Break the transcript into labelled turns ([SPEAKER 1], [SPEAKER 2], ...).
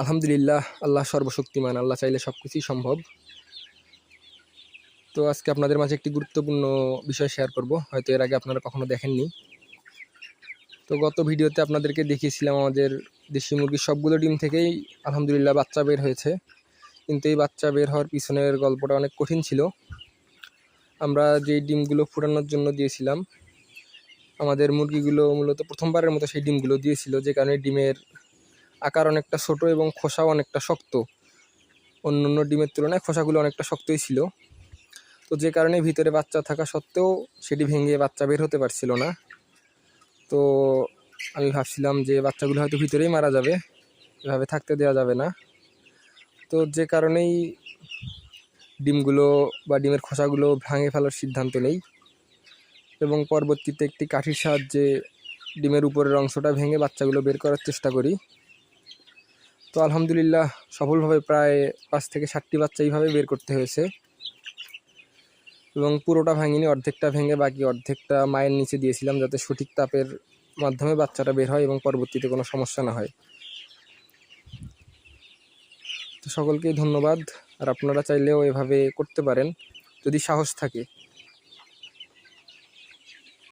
[SPEAKER 1] আলহামদুলিল্লাহ, আল্লাহ সর্বশক্তিমান, আল্লাহ চাইলে সব কিছুই সম্ভব। তো আজকে আপনাদের মাঝে একটি গুরুত্বপূর্ণ বিষয় শেয়ার করব, হয়তো এর আগে আপনারা কখনো দেখেননি। তো গত ভিডিওতে আপনাদেরকে দেখিয়েছিলাম আমাদের দেশি মুরগির সবগুলো ডিম থেকেই আলহামদুলিল্লাহ বাচ্চা বের হয়েছে। কিন্তু এই বাচ্চা বের হওয়ার পিছনের গল্পটা অনেক কঠিন ছিল। আমরা যেই ডিমগুলো ফুটানোর জন্য দিয়েছিলাম, আমাদের মুরগিগুলো মূলত প্রথমবারের মতো সেই ডিমগুলো দিয়েছিল, যে কারণে ডিমের আকার অনেকটা ছোট এবং খোসাও অনেকটা শক্ত। অন্য অন্য ডিমের তুলনায় খোসাগুলো অনেকটা শক্তই ছিল। তো যে কারণে ভিতরে বাচ্চা থাকা সত্ত্বেও সেটি ভেঙে বাচ্চা বের হতে পারছিল না। তো আমি ভাবছিলাম যে বাচ্চাগুলো হয়তো ভিতরেই মারা যাবে, এভাবে থাকতে দেওয়া যাবে না। তো যে কারণেই ডিমগুলো বা ডিমের খোসাগুলো ভাঙে ফেলার সিদ্ধান্ত নেই এবং পরবর্তীতে একটি কাঠির সাহায্যে ডিমের উপরের অংশটা ভেঙে বাচ্চাগুলো বের করার চেষ্টা করি। তো আলহামদুলিল্লাহ সফলভাবে প্রায় পাঁচ থেকে ষাটটি বাচ্চা এইভাবে বের করতে হয়েছে। এবং পুরোটা ভাঙিনি, অর্ধেকটা ভেঙে বাকি অর্ধেকটা মায়ের নিচে দিয়েছিলাম যাতে সঠিক তাপের মাধ্যমে বাচ্চাটা বের হয় এবং পরবর্তীতে কোনো সমস্যা না হয়। তো সকলকেই ধন্যবাদ, আর আপনারা চাইলেও এভাবে করতে পারেন, যদি সাহস থাকে।